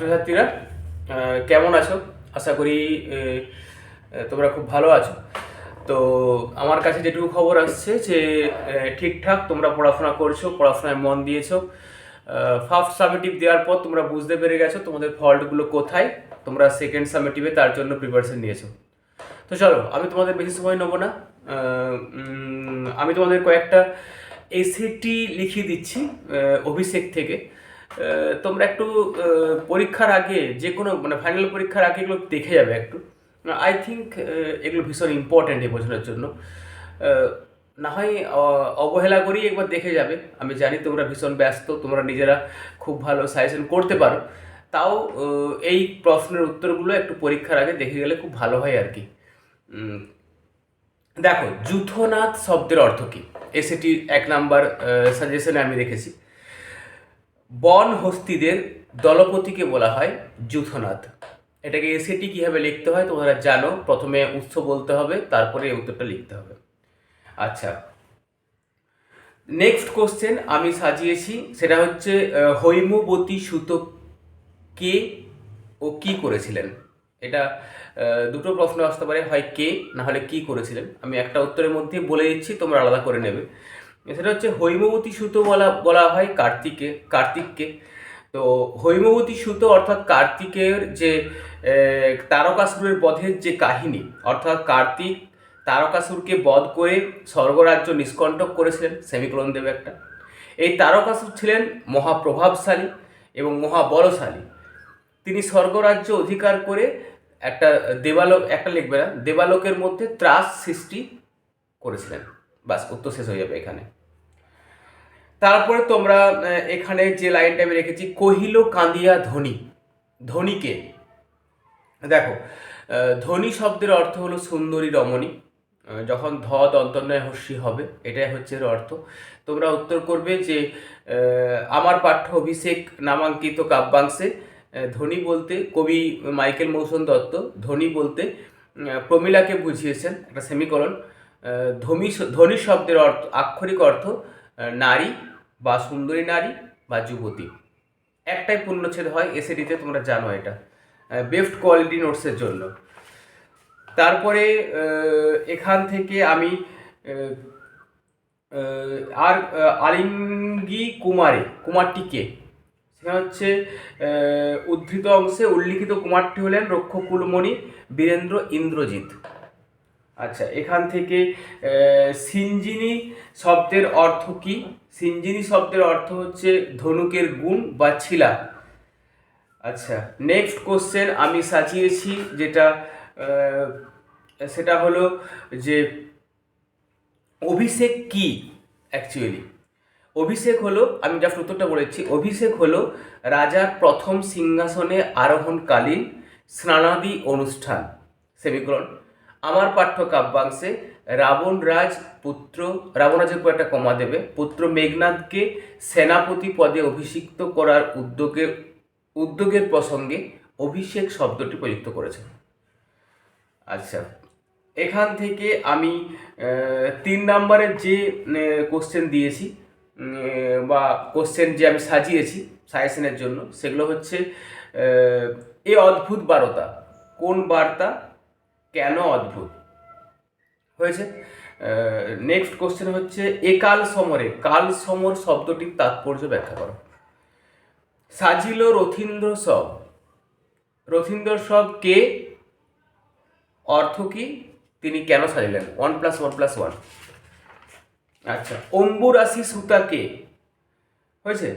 ছাত্রছাত্রীরা কেমন আছো? আশা করি তোমরা খুব ভালো আছো। তো আমার কাছে যেটুকু খবর আসছে যে ঠিকঠাক তোমরা পড়াশোনা করছ, পড়াশোনায় মন দিয়েছ। ফার্স্ট সামেটিভ দেওয়ার পর তোমরা বুঝতে পেরে গেছো তোমাদের ফল্টগুলো কোথায়, তোমরা সেকেন্ড সামেটিভে তার জন্য প্রিপারেশন নিয়েছো। তো চলো, আমি তোমাদের বেশি সময় নেব না। আমি তোমাদের কয়েকটা এসিটি লিখিয়ে দিচ্ছি অভিষেক থেকে। তোমরা একটু পরীক্ষার আগে যে কোনো মানে ফাইনাল পরীক্ষার আগে এগুলো দেখে যাবে একটু। আই থিঙ্ক এগুলো ভীষণ ইম্পর্ট্যান্ট এই বছরের জন্য। না হয় অবহেলা করেই একবার দেখে যাবে। আমি জানি তোমরা ভীষণ ব্যস্ত, তোমরা নিজেরা খুব ভালো সাজেশন করতে পারো। তাও এই প্রশ্নের উত্তরগুলো একটু পরীক্ষার আগে দেখে গেলে খুব ভালো হয় আর কি। দেখো যুথনাথ শব্দের অর্থ কি? এসএটি এক নাম্বার সাজেশনে আমি রেখেছি। বন হস্তিদের দলপতিকে বলা হয় যুথনাথ। এটাকে এসএটি কীভাবে লিখতে হয় তোমরা জানো, প্রথমে উৎস বলতে হবে, তারপরে উত্তরটা লিখতে হবে। আচ্ছা। নেক্সট কোশ্চেন আমি সাজিয়েছি, সেটা হচ্ছে হৈমবতী সুত কে ও কি করেছিলেন? এটা দুটো প্রশ্ন আসতে পারে, হয় কে না হলে কি করেছিলেন? আমি একটা উত্তরের মধ্যে বলে দিচ্ছি, তোমরা আলাদা করে নেবে। সেটা হচ্ছে হৈমবতী সুতো বলা বলা হয় কার্তিকে, কার্তিককে। তো হৈমবতী সুতো অর্থাৎ কার্তিকের যে তারকাসুরের বধের যে কাহিনী, অর্থাৎ কার্তিক তারকাসুরকে বধ করে স্বর্গরাজ্য নিষ্কণ্টক করেছিলেন সেমিকলন দেবে একটা। এই তারকাসুর ছিলেন মহাপ্রভাবশালী এবং মহাবলশালী। তিনি স্বর্গরাজ্য অধিকার করে একটা দেবালোক একটা লিখবে না, দেবালোকের মধ্যে ত্রাস সৃষ্টি করেছিলেন। বাস, উত্তর শেষ হয়ে যাবে এখানে। তারপরে তোমরা এখানে যে লাইনটা আমি রেখেছি, কহিল কাঁদিয়া ধনী ধনীকে দেখো ধনী শব্দের অর্থ হলো সুন্দরী রমণী। যখন ধ দন্তন্বয় হস্যি হবে, এটাই হচ্ছে এর অর্থ। তোমরা উত্তর করবে যে আমার পাঠ্য অভিষেক নামাঙ্কিত কাব্যাংশে ধনী বলতে কবি মাইকেল মৌসুম দত্ত ধনী বলতে প্রমীলাকে বুঝিয়েছেন, একটা সেমিকরণ ধনী ধনী শব্দের অর্থ, আক্ষরিক অর্থ নারী বা সুন্দরী নারী বা যুবতী। একটাই পূর্ণচ্ছেদ হয়, এসএডিতে তোমরা জানো এটা। বেস্ট কোয়ালিটি নোটসের জন্য। তারপরে এখান থেকে আমি আর আলিঙ্গি কুমারে, কুমারটিকে। সেটা হচ্ছে উদ্ধৃত অংশে উল্লিখিত কুমারটি হলেন রক্ষকুলমণি বীরেন্দ্র ইন্দ্রজিৎ। আচ্ছা এখান থেকে সিঞ্জিনী শব্দের অর্থ কি? সিঞ্জিনী শব্দের অর্থ হচ্ছে ধনুকের গুণ বা ছিলা। আচ্ছা নেক্সট কোশ্চেন আমি সাজিয়েছি যেটা সেটা হলো যে অভিষেক কি অ্যাকচুয়ালি অভিষেক হলো, আমি জাস্ট উত্তরটা বলেছি, অভিষেক হলো রাজার প্রথম সিংহাসনে আরোহণকালীন স্নানাদি অনুষ্ঠান সেমিকরণ আমার পাঠ্য কাব্যাংশে রাবণ রাজ পুত্র, রাবণ রাজের পর একটা কমা দেবে, পুত্র মেঘনাথকে সেনাপতি পদে অভিষিক্ত করার উদ্যোগে, উদ্যোগের প্রসঙ্গে অভিষেক শব্দটি প্রযুক্ত করেছেন। আচ্ছা এখান থেকে আমি তিন নম্বরের যে কোশ্চেন দিয়েছি বা কোশ্চেন যে আমি সাজিয়েছি সাজেশনের জন্য, সেগুলো হচ্ছে এ অদ্ভুত বারতা, কোন বার্তা কেন অদ্ভুত? হয়েছে? নেক্সট কোশ্চেন হচ্ছে একাল সমরে, কাল সমর শব্দটির তাৎপর্য ব্যাখ্যা করো। সাজিল রথীন্দ্র সব। রথীন্দ্র সব কে? অর্থ কি? তিনি কেন সাজিলেন? One plus one plus one আচ্ছা অম্বুরাশি সুতা কে? হয়েছে?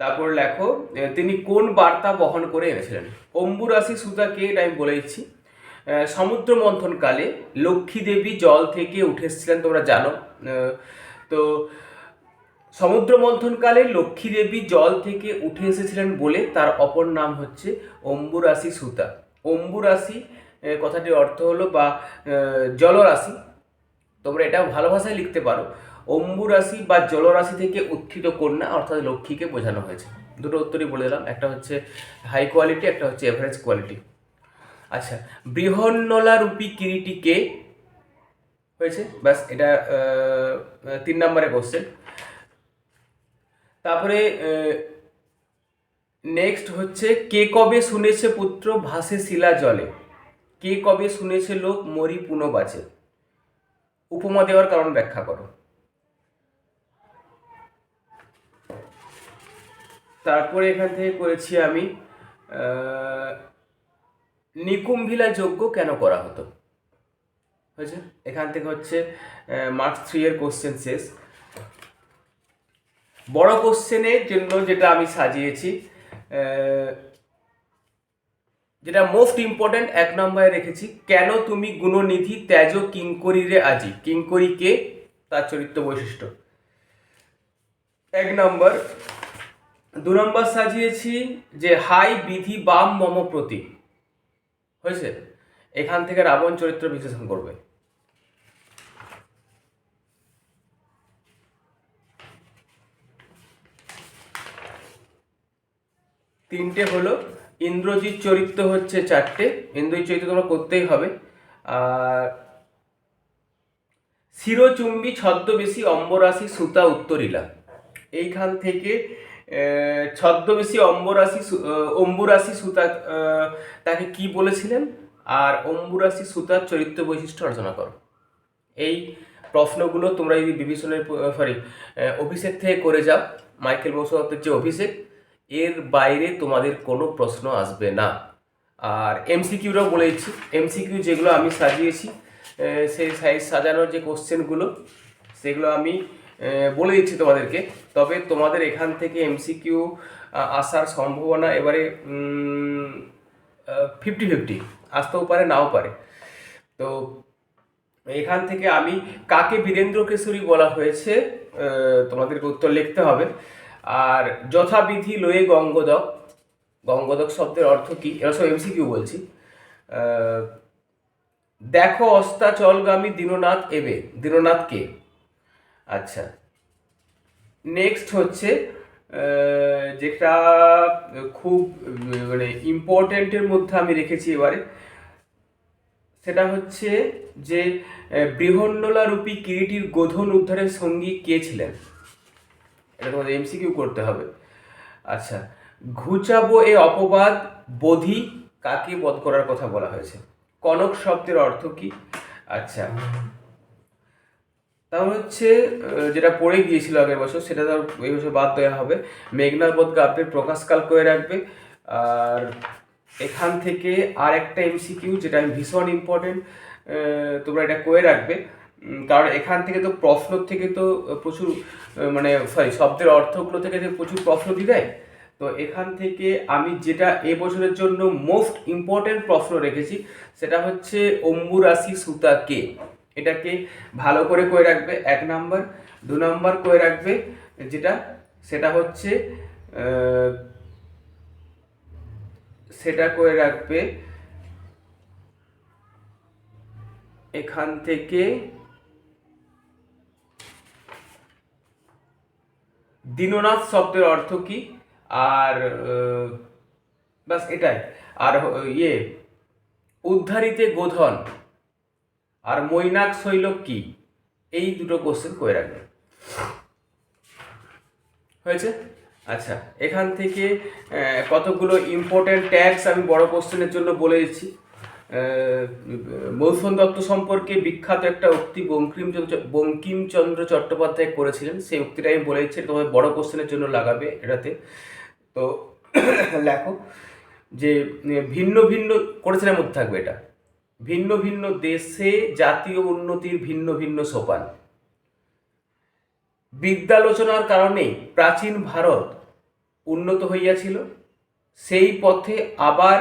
তারপর লেখো, তিনি কোন বার্তা বহন করে এনেছিলেন? অম্বুরাশি সুতা কে? এটা আমি বলে দিচ্ছি। সমুদ্র মন্থনকালে লক্ষ্মী দেবী জল থেকে উঠে এসেছিলেন, তোমরা জানো। তো সমুদ্র মন্থনকালে লক্ষ্মী দেবী জল থেকে উঠে এসেছিলেন বলে তার অপর নাম হচ্ছে অম্বুরাশি সুতা। অম্বুরাশি কথাটির অর্থ হলো বা জলরাশি। তোমরা এটা ভালো ভাষায় লিখতে পারো। অম্বুরাশি বা জলরাশি থেকে উত্থিত কন্যা, অর্থাৎ লক্ষ্মীকে বোঝানো হয়েছে। দুটো উত্তরই বলে দিলাম, একটা হচ্ছে হাই কোয়ালিটি একটা হচ্ছে এভারেজ কোয়ালিটি আচ্ছা বৃহন্নলা রূপী কিরিটিকে হয়েছে? ব্যাস, এটা তিন নম্বরে কোশ্চেন তারপরে নেক্সট হচ্ছে, কে কবে শুনেছে পুত্র ভাসে শিলা জলে? কে কবে শুনেছে লোক মরি পুনঃ বাঁচে? উপমা দেওয়ার কারণ ব্যাখ্যা করো। তারপরে এখান থেকে করেছি আমি নিকুম্ভিলা যজ্ঞ কেন করা হতো? হয়েছে? এখান থেকে হচ্ছে মার্কস থ্রি এর কোশ্চেন শেষ। বড় কোশ্চেনের জন্য যেটা আমি সাজিয়েছি যেটা মোস্ট ইম্পর্ট্যান্ট এক নম্বরে রেখেছি, কেন তুমি গুণনিধি ত্যাজ কিঙ্করিরে আজি? কিঙ্করি কে? তার চরিত্র বৈশিষ্ট্য। এক নম্বর, দু নম্বর সাজিয়েছি যে হাই বিধি বাম মম প্রতি হয়েছে? এখান থেকে রাবণ চরিত্র বিশ্লেষণ করবে। তিনটে হলো, ইন্দ্রজিৎ চরিত্র হচ্ছে চারটে। ইন্দ্রজিৎ চরিত্র তোমরা করতেই হবে। আর শিরোচুম্বী, ছদ্মবেশী, অম্বরাশি, সুতা, উত্তরিলা। এইখান থেকে ছদ্মবেশী অম্বরাশি অম্বুরাশি সুতা তাকে কি বলেছিলেন? আর অম্বুরাশি সুতার চরিত্র বৈশিষ্ট্য আলোচনা করো। এই প্রশ্নগুলো তোমরা যদি বিভীষণের সরি অভিষেক থেকে করে যাও, মাইকেল বসুমাতের যে অভিষেক, এর বাইরে তোমাদের কোনো প্রশ্ন আসবে না। আর এমসিকিউরাও বলে দিচ্ছি, এমসিকিউ যেগুলো আমি সাজিয়েছি সেই সাইজ সাজানোর যে কোশ্চেনগুলো সেগুলো আমি বলে দিচ্ছি তোমাদেরকে। তবে তোমাদের এখান থেকে এমসিকিউ আসার সম্ভাবনা এবারে ফিফটি ফিফটি আসতেও পারে, নাও পারে। তো এখান থেকে আমি কাকে বীরেন্দ্র কেশরী বলা হয়েছে তোমাদেরকে উত্তর লিখতে হবে। আর যথাবিধি লয়ে গঙ্গোদক। গঙ্গোদক শব্দের অর্থ কি? এরা সব এমসিকিউ বলছি। দেখো অস্তাচলগামী দীননাথ এবে। দীননাথ কে? আচ্ছা। নেক্সট হচ্ছে যেটা খুব মানে ইম্পর্টেন্টের মধ্যে আমি রেখেছি এবারে। সেটা হচ্ছে যে আহ, বৃহন্নলা রূপী কিরিটির গোধন উদ্ধারের সঙ্গী কে ছিলেন? এটা তোমাদের এমসিকিউ করতে হবে। আচ্ছা ঘুচাবো এ অপবাদ বোধি কাকে বধ করার কথা বলা হয়েছে? কনক শব্দের অর্থ কি? আচ্ছা তাহলে হচ্ছে যেটা পড়ে গিয়েছিল আগের বছর, সেটা তো আর এই বছর বাদ দেওয়া হবে। মেঘনার বোধ কাব্যের প্রকাশকাল করে রাখবে। আর এখান থেকে আর একটা এমসিকিউ যেটা আমি ভীষণ ইম্পর্টেন্ট তোমরা এটা করে রাখবে। কারণ এখান থেকে তো প্রশ্ন থেকে তো প্রচুর মানে সরি শব্দের অর্থগুলো থেকে প্রচুর প্রশ্ন দিয়ে তো এখান থেকে আমি যেটা এ বছরের জন্য মোস্ট ইম্পর্টেন্ট প্রশ্ন রেখেছি, সেটা হচ্ছে অম্বু রাশি সুতা কে এটাকে ভালো করে করে রাখবে? এক নাম্বার, দু নাম্বার কয়ে রাখবে? যেটা, সেটা হচ্ছে সেটা করে রাখবে? এখান থেকে দীননাথ শব্দের অর্থ কি? আর বাস এটাই। আর ইয়ে উদ্ধারিতে গোধন। আর মৈনাক শৈলক কি? এই দুটো কোশ্চেন করে রাখবে। হয়েছে? আচ্ছা এখান থেকে কতগুলো ইম্পর্ট্যান্ট ট্যাক্স আমি বড় কোশ্চেনের জন্য বলে দিচ্ছি। মৌসুম দত্ত সম্পর্কে বিখ্যাত একটা উক্তি বঙ্কিমচন্দ্র বঙ্কিমচন্দ্র চট্টোপাধ্যায় করেছিলেন। সেই উক্তিটা আমি বলে দিচ্ছি তোমাদের বড় কোশ্চেনের জন্য লাগাবে এটাতে। তো, লেখো যে, ভিন্ন ভিন্ন কোশ্চেনের মধ্যে থাকবে এটা। ভিন্ন ভিন্ন দেশে জাতীয় উন্নতির ভিন্ন ভিন্ন সোপান। বিদ্যালোচনার কারণে প্রাচীন ভারত উন্নত হইয়াছিল, সেই পথে আবার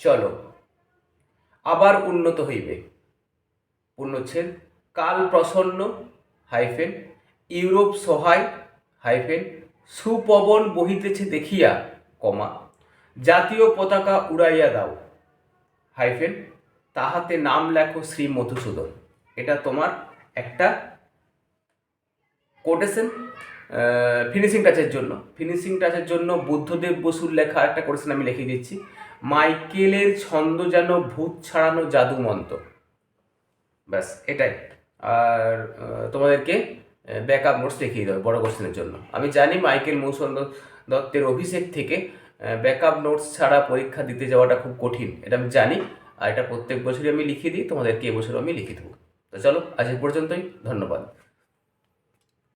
চলো, আবার উন্নত হইবে। পূর্ণচ্ছেদ, কাল প্রসন্ন, হাইফেন, ইউরোপ সহায়, হাইফেন, সুপবন বহিতেছে দেখিয়া, কমা, জাতীয় পতাকা উড়াইয়া দাও, হাইফেন তাহাতে নাম লেখো শ্রী মধুসূদন। এটা তোমার একটা কোটেশন ফিনিশিং টাচের জন্য। ফিনিশিং টাচের জন্য বুদ্ধদেব বসুর লেখা একটা কোটেশন আমি লিখে দিচ্ছি। মাইকেলের ছন্দ যেন ভূত ছাড়ানো জাদু মন্ত্র। ব্যাস, এটাই। আর তোমাদেরকে ব্যাকআপ নোটস দেখিয়ে দেবে বড় কোশ্চেনের জন্য। আমি জানি মাইকেল মৌসুম দত্তের অভিষেক থেকে ব্যাকআপ নোটস ছাড়া পরীক্ষা দিতে যাওয়াটা খুব কঠিন। এটা আমি জানি। আর এটা প্রত্যেক বছরই আমি লিখিয়ে দিই, তোমাদেরকে এবছরও আমি লিখে দেবো। তো চলো, আজ পর্যন্তই, ধন্যবাদ।